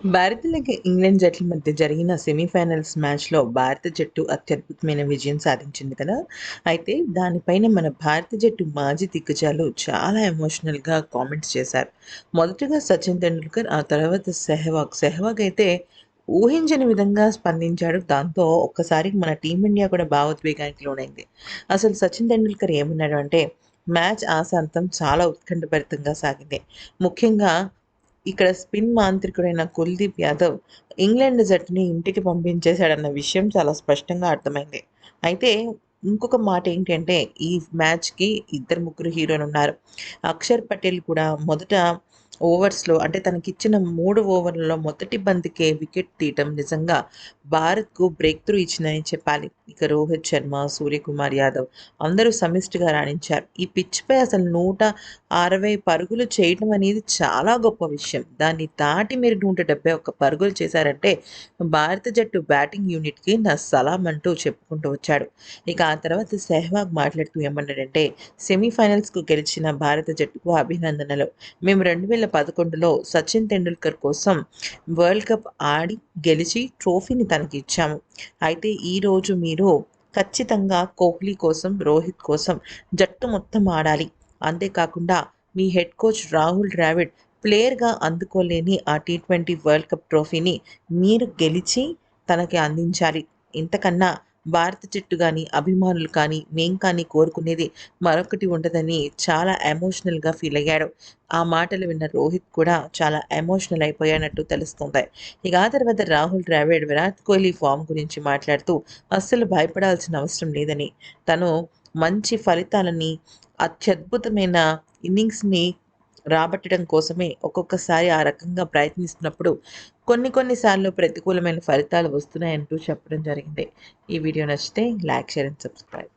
భారత్‌లకి England జట్ల మధ్య జరిగిన సెమీఫైనల్స్ మ్యాచ్‌లో భారత జట్టు అత్యద్భుతమైన విజయం సాధించింది కదా! అయితే దానిపైన మన భారత జట్టు మాజీ దిగ్గజాలు చాలా ఎమోషనల్‌గా కామెంట్స్ చేశారు. మొదటగా సచిన్ టెండూల్కర్, ఆ తర్వాత సెహ్వాగ్. సెహ్వాగ్ అయితే ఊహించని విధంగా స్పందించాడు. దాంతో ఒక్కసారి మన టీమిండియా కూడా భావోద్వేగానికి లోనైంది. అసలు సచిన్ టెండూల్కర్ ఏమన్నాడు అంటే, మ్యాచ్ ఆసాంతం చాలా ఉత్కంఠభరితంగా సాగింది. ముఖ్యంగా ఇక్కడ స్పిన్ మాంత్రికుడైన కుల్దీప్ యాదవ్ ఇంగ్లాండ్ జట్టుని ఇంటికి పంపించేశాడన్న విషయం చాలా స్పష్టంగా అర్థమైంది. అయితే ఇంకొక మాట ఏంటంటే ఈ మ్యాచ్‌కి ఇద్దరు, ముగ్గురు హీరోలున్నారు. అక్షర్ పటేల్ కూడా మొదట ఓవర్స్‌లో అంటే తనకిచ్చిన మూడు ఓవర్లలో మొదటి బంతికే వికెట్ తీయటం నిజంగా భారత్‌కు బ్రేక్ త్రూ ఇచ్చిందని చెప్పాలి. ఇక రోహిత్ శర్మ, సూర్యకుమార్ యాదవ్ అందరూ సమిష్టిగా రాణించారు. ఈ పిచ్‌పై అసలు 160 పరుగులు చేయటం అనేది చాలా గొప్ప విషయం. దాన్ని దాటి మీరు 171 పరుగులు చేశారంటే భారత జట్టు బ్యాటింగ్ యూనిట్‌కి నా సలాం అంటూ చెప్పుకుంటూ వచ్చాడు. ఇక ఆ తర్వాత సెహ్వాగ్ మాట్లాడుతూ ఏమన్నాడంటే, సెమీఫైనల్స్‌కు గెలిచిన భారత జట్టుకు అభినందనలు. మేము రెండు వేల 2011లో సచిన్ టెండూల్కర్ కోసం వరల్డ్ కప్ ఆడి, గెలిచి ట్రోఫీని తనకి ఇచ్చాము. అయితే ఈరోజు మీరు ఖచ్చితంగా కోహ్లీ కోసం, రోహిత్ కోసం జట్టు మొత్తం ఆడాలి. అంతేకాకుండా మీ హెడ్ కోచ్ రాహుల్ ద్రావిడ్ ప్లేయర్‌గా అందుకోలేని ఆ టీ20 వరల్డ్ కప్ ట్రోఫీని మీరు గెలిచి తనకి అందించాలి. ఇంతకన్నా భారత జట్టు కానీ అభిమానులు కానీ, మేం కానీ కోరుకునేది మరొకటి ఉండదని చాలా ఎమోషనల్‌గా ఫీల్ అయ్యాడు ఆ మాటలు విన్న రోహిత్ కూడా చాలా ఎమోషనల్ అయిపోయానట్టు తెలుస్తోంది. ఇక ఆ తర్వాత రాహుల్ ద్రావిడ్ విరాట్ కోహ్లీ ఫామ్ గురించి మాట్లాడుతూ అస్సలు భయపడాల్సిన అవసరం లేదని, తను మంచి ఫలితాలని, అత్యద్భుతమైన ఇన్నింగ్స్‌ని రాబట్టడం కోసమే ఒక్కొక్కసారి ఆ రకంగా ప్రయత్నిస్తున్నప్పుడు కొన్ని కొన్ని సార్లు ప్రతికూలమైన ఫలితాలు వస్తున్నాయంటూ చెప్పడం జరిగింది. ఈ వీడియో నచ్చితే లైక్, షేర్ అండ్ సబ్స్క్రైబ్.